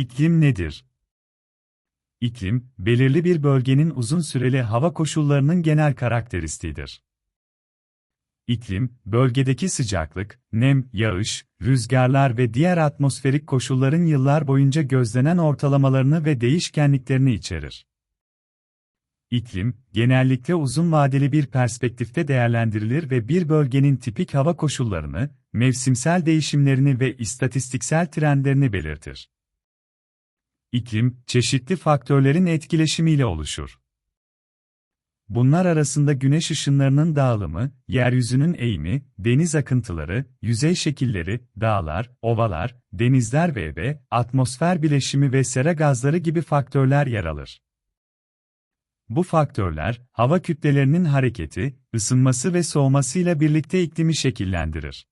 İklim nedir? İklim, belirli bir bölgenin uzun süreli hava koşullarının genel karakteristiğidir. İklim, bölgedeki sıcaklık, nem, yağış, rüzgarlar ve diğer atmosferik koşulların yıllar boyunca gözlenen ortalamalarını ve değişkenliklerini içerir. İklim, genellikle uzun vadeli bir perspektifte değerlendirilir ve bir bölgenin tipik hava koşullarını, mevsimsel değişimlerini ve istatistiksel trendlerini belirtir. İklim, çeşitli faktörlerin etkileşimiyle oluşur. Bunlar arasında güneş ışınlarının dağılımı, yeryüzünün eğimi, deniz akıntıları, yüzey şekilleri, dağlar, ovalar, denizler ve ve atmosfer bileşimi ve sera gazları gibi faktörler yer alır. Bu faktörler, hava kütlelerinin hareketi, ısınması ve soğumasıyla birlikte iklimi şekillendirir.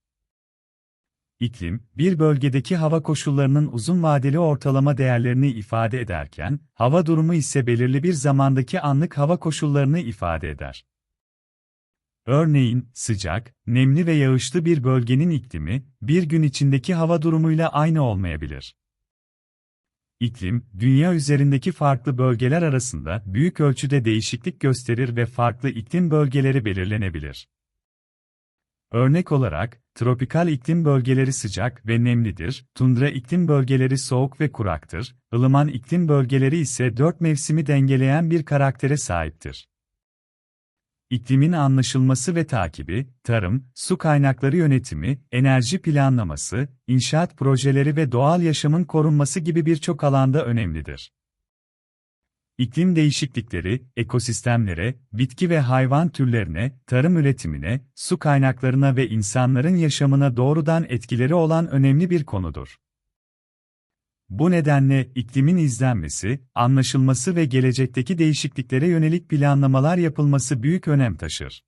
İklim, bir bölgedeki hava koşullarının uzun vadeli ortalama değerlerini ifade ederken, hava durumu ise belirli bir zamandaki anlık hava koşullarını ifade eder. Örneğin, sıcak, nemli ve yağışlı bir bölgenin iklimi, bir gün içindeki hava durumuyla aynı olmayabilir. İklim, dünya üzerindeki farklı bölgeler arasında büyük ölçüde değişiklik gösterir ve farklı iklim bölgeleri belirlenebilir. Örnek olarak, tropikal iklim bölgeleri sıcak ve nemlidir, tundra iklim bölgeleri soğuk ve kuraktır, ılıman iklim bölgeleri ise dört mevsimi dengeleyen bir karaktere sahiptir. İklimin anlaşılması ve takibi, tarım, su kaynakları yönetimi, enerji planlaması, inşaat projeleri ve doğal yaşamın korunması gibi birçok alanda önemlidir. İklim değişiklikleri, ekosistemlere, bitki ve hayvan türlerine, tarım üretimine, su kaynaklarına ve insanların yaşamına doğrudan etkileri olan önemli bir konudur. Bu nedenle iklimin izlenmesi, anlaşılması ve gelecekteki değişikliklere yönelik planlamalar yapılması büyük önem taşır.